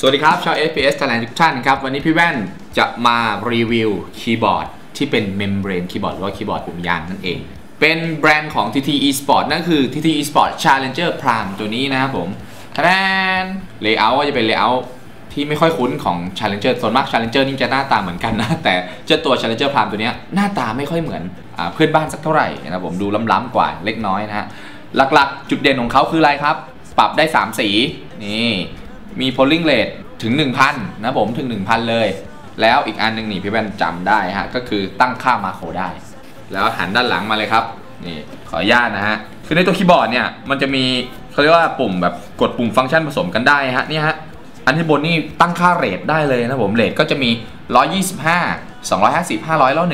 สวัสดีครับ ชาว FPS Thailand ทุกท่านครับ วันนี้พี่แว่นจะมารีวิวคีย์บอร์ดที่เป็น Membrane คีย์บอร์ดหรือว่าคีย์บอร์ดปุ่มยางนั่นเอง เป็นแบรนด์ของ TT Esport นั่นคือ TT Esport Challenger Prime ตัวนี้นะครับผมทะแนน Layout ก็จะเป็น Layout ที่ไม่ค่อยคุ้นของ Challenger ส่วนมาก Challenger นี่จะหน้าตาเหมือนกันนะ แต่เจ้าตัว Challenger Prime ตัวนี้หน้าตาไม่ค่อยเหมือนอาเพื่อนบ้านสักเท่าไหร่นะครับผมดูล้ำๆกว่าเล็กน้อยนะฮะหลักๆ จุดเด่นของเขาคืออะไรครับ ปรับได้ 3 สีนี่ มี polling rate ถึง 1,000 นะผมถึง 1,000 เลย แล้วอีกอันหนึงนี่พี่แว่นจำได้ฮะ ก็คือตั้งค่ามาโครได้ แล้วหันด้านหลังมาเลยครับ นี่ขออนุญาตนะฮะ คือในตัวคีย์บอร์ดเนี่ย มันจะมีเขาเรียกว่าปุ่มแบบกดปุ่มฟังก์ชันผสมกันได้ฮะ นี่ฮะ อันที่บนนี่ตั้งค่าเรทได้เลยนะผมเรทก็จะมี 125 250 500 แล้ว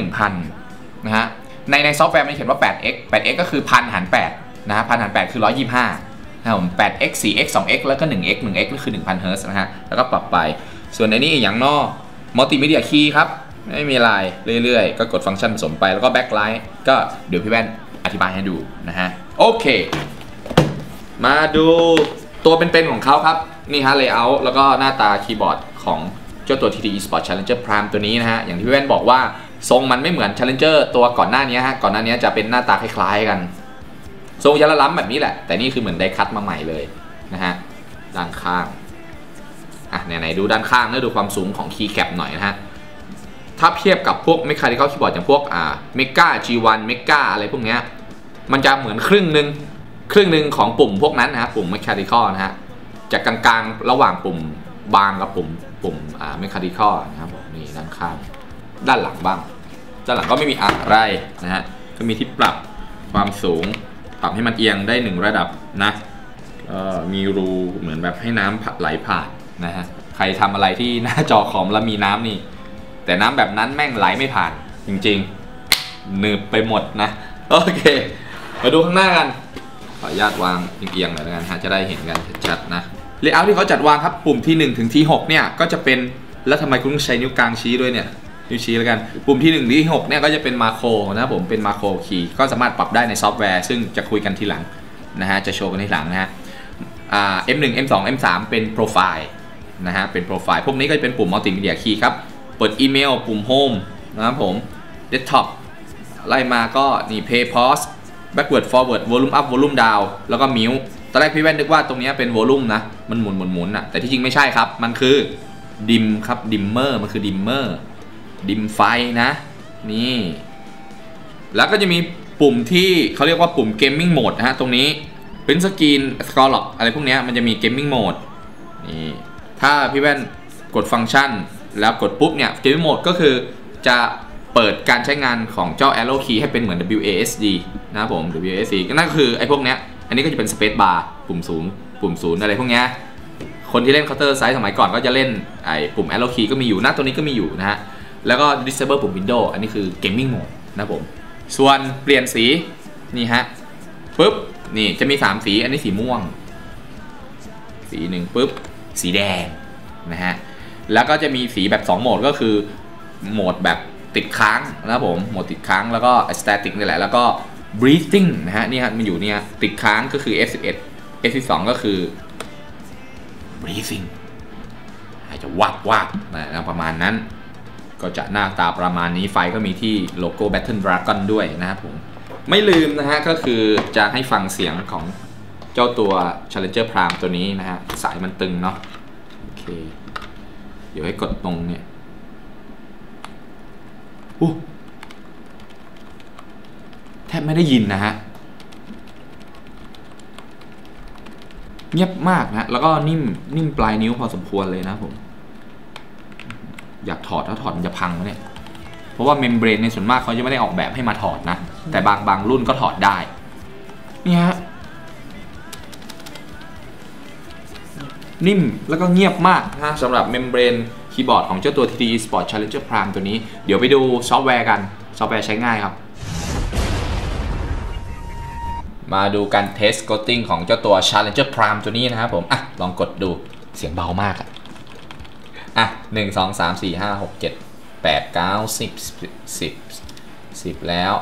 1,000 นะฮะ ในในซอฟต์แวร์มันเขียนว่า 8x 8x ก็คือพันหาร8นะฮะพันหาร8คือ 125 นะครับผม 8x 4x 2x แล้วก็ 1x 1x ก็คือ 1,000 เฮิร์ตซ์นะฮะ แล้วก็ปรับไป ส่วนในนี้อย่างนอกมัลติมีเดียคีย์ครับ ไม่มีอะไรเรื่อยๆ ก็กดฟังก์ชันผสมไป แล้วก็แบ็คไลท์ก็เดี๋ยวพี่แว่นอธิบายให้ดูนะฮะ โอเค มาดูตัวเป็นๆของเขาครับ นี่ฮะ layout แล้วก็หน้าตาคีย์บอร์ดของเจ้าตัว TT Esport Challenger Prime ตัวนี้นะฮะ อย่างที่พี่แว่นบอกว่าทรงมันไม่เหมือน Challenger ตัวก่อนหน้านี้ฮะ ก่อนหน้านี้จะเป็นหน้าตาคล้ายๆกัน ทรงจะละล้ำแบบนี้แหละ แต่นี่คือเหมือนได้คัดมาใหม่เลยนะฮะด้านข้างอะไหนๆดูด้านข้างแล้วดูความสูงของคีย์แคปหน่อยนะฮะถ้าเทียบกับพวก Mechanical Keyboard อย่างพวกอ่า Mega G1 Mega อะไรพวกเนี้ยมันจะเหมือนครึ่งหนึ่งครึ่งหนึ่งของปุ่มพวกนั้นนะฮะปุ่ม Mechanical นะฮะจะกลางๆระหว่างปุ่มบางกับปุ่มปุ่มอ่า Mechanical นะครับผมนี่ด้านข้างด้านหลังบ้าง ด้านหลังก็ไม่มีอะไรนะฮะก็มีที่ปรับความสูง ปรับให้มันเอียงได้หนึ่งระดับนะมีรูเหมือนแบบให้น้ำไหลผ่านนะฮะใครทำอะไรที่หน้าจอคอมแล้วมีน้ำนี่ แต่น้ำแบบนั้นแม่งไหลไม่ผ่าน จริงๆหนืบไปหมดนะ โอเค มาดูข้างหน้ากัน ขออนุญาตวางเอียงๆหน่อยแล้วกันฮะจะได้เห็นกันชัดๆนะเลเยอร์ที่เขาจัดวางครับปุ่มที่ 1 ถึงที่ 6 เนี่ย ก็จะเป็นแล้วทำไมคุณต้องใช้นิ้วกลางชี้ด้วยเนี่ย นิ้วชี้แล้วกัน ปุ่มที่ 1 ที่ 6 เนี่ยก็จะเป็นมาโครนะครับผมเป็นมาโครคีย์ก็สามารถปรับได้ในซอฟต์แวร์ ซึ่งจะคุยกันทีหลังนะฮะจะโชว์กันทีหลังนะฮะอ่า M1 M2 M3 เป็นโปรไฟล์นะฮะเป็นโปรไฟล์ พวกนี้ก็จะเป็นปุ่มมัลติมีเดียคีย์ครับ เปิดอีเมล ปุ่มโฮมนะครับผม Desktop ไล่มาก็นี่ Play Pause Backward Forward Volume Up Volume Down แล้วก็ Mute ตอนแรกพี่แว่นนึกว่าตรงนี้เป็น Volume นะ มันหมุนหมุนหมุนอะแต่ที่จริงไม่ใช่ครับ มันคือ Dim ครับ Dimmer มันคือ Dimmer Dim ไฟนะ นี่ แล้วก็จะมีปุ่มที่เขาเรียกว่าปุ่ม Gaming Mode นะฮะ ตรงนี้ Print Screen Scroll Lock อะไรพวกเนี้ยมันจะมี Gaming Mode นี่ถ้าพี่แว่นกดฟังก์ชัน แล้วกดปุ๊บเนี่ย Gaming Mode ก็คือจะเปิดการใช้งานของเจ้า Arrow Key ให้เป็นเหมือน WASD นะครับผม WASD ก็นั่นก็คือไอ้พวกเนี้ยอันนี้ก็จะเป็น Space Bar ปุ่มศูนย์ปุ่มศูนย์อะไรพวกเนี้ยคนที่เล่น Counter Strike สมัยก่อนก็จะเล่นไอ้ปุ่ม Arrow Key ก็มีอยู่หน้าตัวนี้ก็มีอยู่นะฮะ แล้วก็ Disable ปุ่ม Window อันนี้คือ Gaming Mode นะครับผม ส่วนเปลี่ยนสี นี่ฮะปุ๊บ นี่จะมี 3 สี อันนี้สีม่วง สีหนึ่งปุ๊บ สีแดง นะฮะ แล้วก็จะมีสีแบบ 2 โหมดก็คือโหมดแบบติดค้างนะครับผม โหมดติดค้างแล้วก็ static นี่แหละ แล้วก็ breathing นะฮะ นี่ฮะ มันอยู่เนี่ยติดค้างก็คือ F11 F12 ก็คือ breathing อาจจะวับวับนะประมาณนั้น ก็จะหน้าตาประมาณนี้ไฟก็มีที่โลโก้ Battle Dragon ด้วยนะครับผม ไม่ลืมนะฮะก็คือจะให้ฟังเสียงของเจ้าตัว Challenger Prime ตัวนี้นะฮะ สายมันตึงเนาะโอเค เดี๋ยวให้กดตรงเนี่ยอู้แทบไม่ได้ยินนะฮะ เงียบมากนะแล้วก็นิ่มนิ่มปลายนิ้วพอสมควรเลยนะผม อยากถอดถ้าถอดมันจะพังนะเนี่ย เพราะว่าเมมเบรนในส่วนมากเขาจะไม่ได้ออกแบบให้มาถอดนะ แต่บางบางรุ่นก็ถอดได้ นี่ฮะ นิ่มแล้วก็เงียบมากนะสำหรับเมมเบรนคีย์บอร์ดของเจ้าตัว TT Sport Challenger Prime ตัวนี้ เดี๋ยวไปดูซอฟต์แวร์กัน ซอฟต์แวร์ใช้ง่ายครับ มาดูการเทส coating ของเจ้าตัว Challenger Prime ตัวนี้นะครับผม อะ ลองกดดู เสียงเบามากอะ อะหนึ่งสองสามสี่ห้าหกเจ็ดแปดเก้าสิบสิบสิบแล้ว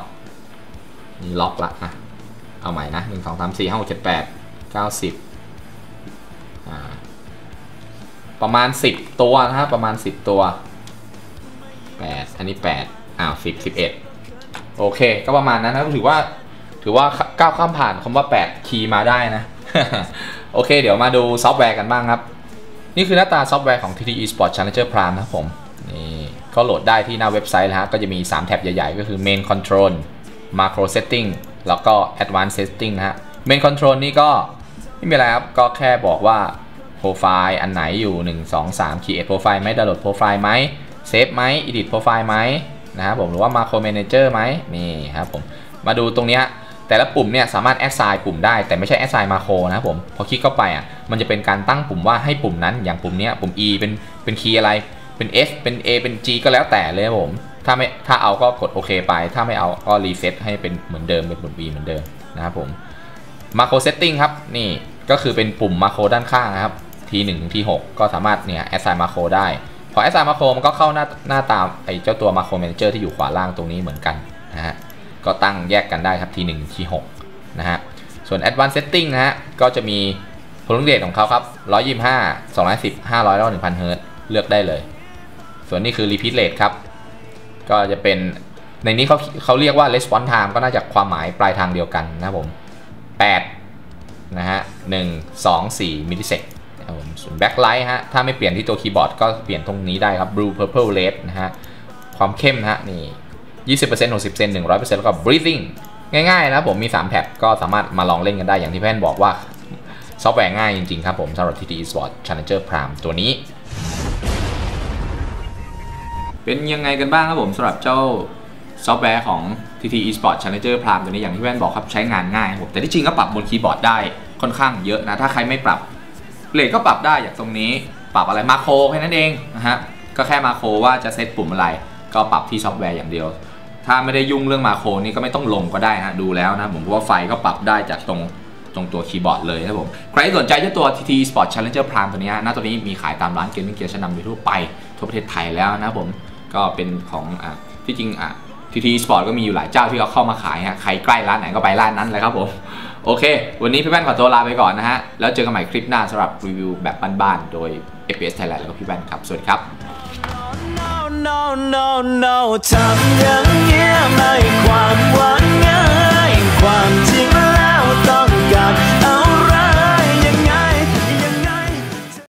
นี่ล็อกละอะเอาใหม่นะหนึ่งสองสามสี่ห้าหกเจ็ดแปดเก้าสิบอ่าประมาณ 10 ตัวนะครับประมาณ 10 ตัว 8 อันนี้ 8อ้าว10 11 โอเค ก็ประมาณนั้นนะถือว่าถือว่าก้าวข้ามผ่านคำว่า 8 คีย์มาได้นะ โอเค เดี๋ยวมาดูซอฟต์แวร์กันบ้างครับ นี่คือหน้าตาซอฟต์แวร์ของ TTE Sport Challenger Prime นะครับผมนี่ก็โหลดได้ที่หน้าเว็บไซต์นะฮะก็จะมี 3 แท็บใหญ่ๆ ก็คือ Main Control Macro Setting แล้วก็ Advanced Setting นะฮะ Main Control นี่ก็ไม่มีอะไรครับ ก็แค่บอกว่าโปรไฟล์อันไหนอยู่ 1 2 3 create profile ไหม download profile ไหม save ไหม edit profile ไหมนะครับผมหรือว่า macro manager ไหมนี่ครับผมมาดูตรงนี้ แต่ละปุ่มเนี่ยสามารถ assign ปุ่มได้แต่ไม่ใช่ assign macro นะครับผมพอคลิกเข้าไปอะมันจะเป็นการตั้งปุ่มว่าให้ปุ่มนั้นอย่างปุ่มนี้ปุ่ม e เป็นเป็นคีย์อะไรเป็น F เป็น A เป็น G ก็แล้วแต่เลยครับผมถ้าไม่ถ้าเอาก็กดโอเคไป ถ้าไม่เอาก็รีเซ็ตให้เป็นเหมือนเดิมเป็นปุ่ม B เหมือนเดิมนะครับผมมาโครเซตติ้งครับนี่ก็คือเป็นปุ่มมาโครด้านข้างนะครับ T1 ถึง T6 ก็สามารถเนี่ยแอสไซน์มาโครได้พอแอสไซน์มาโครมันก็เข้าหน้าหน้าตามไอ้เจ้าตัวมาโครแมเนเจอร์ที่อยู่ขวาล่างตรงนี้เหมือนกันนะฮะ ก็ตั้งแยกกันได้ครับ T1 T6 นะฮะ ส่วน Advanced Setting นะฮะ ก็จะมีพลังเดทของเขาครับ 125 210 500แล้ว1,000 เฮิร์ตเลือกได้เลย ส่วนนี้คือ repeat rate ครับ ก็จะเป็นในนี้เขาเขาเรียกว่า response time ก็น่าจะความหมายปลายทางเดียวกันนะผม 8 นะฮะ 1 2 4 มิลลิเซกครับผมส่วน backlight ฮะ ถ้าไม่เปลี่ยนที่ตัวคีย์บอร์ดก็เปลี่ยนตรงนี้ได้ครับ blue purple red นะฮะ ความเข้มนะฮะนี่ 20% 60% 100%แล้วก็ breathing ง่ายๆนะผมมี 3แท็บก็สามารถมาลองเล่นกันได้อย่างที่แพนบอกว่าซอฟต์แวร์ง่ายจริงๆครับผมสำหรับ TT Sport Challenger Prime ตัวนี้ เป็นยังไงกันบ้างครับผมสำหรับเจ้าซอฟต์แวร์ของ TT Esports Challenger Prime ตัวนี้อย่างที่แว่นบอกครับใช้งานง่ายครับผมแต่ที่จริงก็ปรับบนคีย์บอร์ดได้ค่อนข้างเยอะนะ ถ้าใครไม่ปรับเลทก็ปรับได้อย่างตรงนี้ ปรับอะไรมาโครแค่นั้นเองนะฮะก็แค่มาโครว่าจะเซตปุ่มอะไร ก็ปรับที่ซอฟต์แวร์อย่างเดียว ถ้าไม่ได้ยุ่งเรื่องมาโครนี่ก็ไม่ต้องลงก็ได้นะดูแล้วนะผมว่าไฟก็ปรับได้จากตรงตรงตัวคีย์บอร์ดเลยนะครับผม ใครที่สนใจเจ้าตัว TT Sport Challenger Prime ตัวนี้นะตัวนี้มีขายตามร้านเกมมิ่งเกียร์ชั้นนำทั่วไปทั่วประเทศไทยแล้วนะผมก็เป็นของอะที่จริงอะ TT Sport ก็มีอยู่หลายเจ้าที่เขาเข้ามาขายฮะใครใกล้ร้านไหนก็ไปร้านนั้นเลยครับผม โอเค วันนี้พี่แว่นขอตัวลาไปก่อนนะฮะ แล้วเจอกันใหม่คลิปหน้าสำหรับรีวิวแบบบ้านๆโดย FPS Thailand แล้วก็พี่แว่นครับ สวัสดีครับ no no no no ทำอย่างเงี้ยไม่ความหวังง่ายความจริงแล้วตอน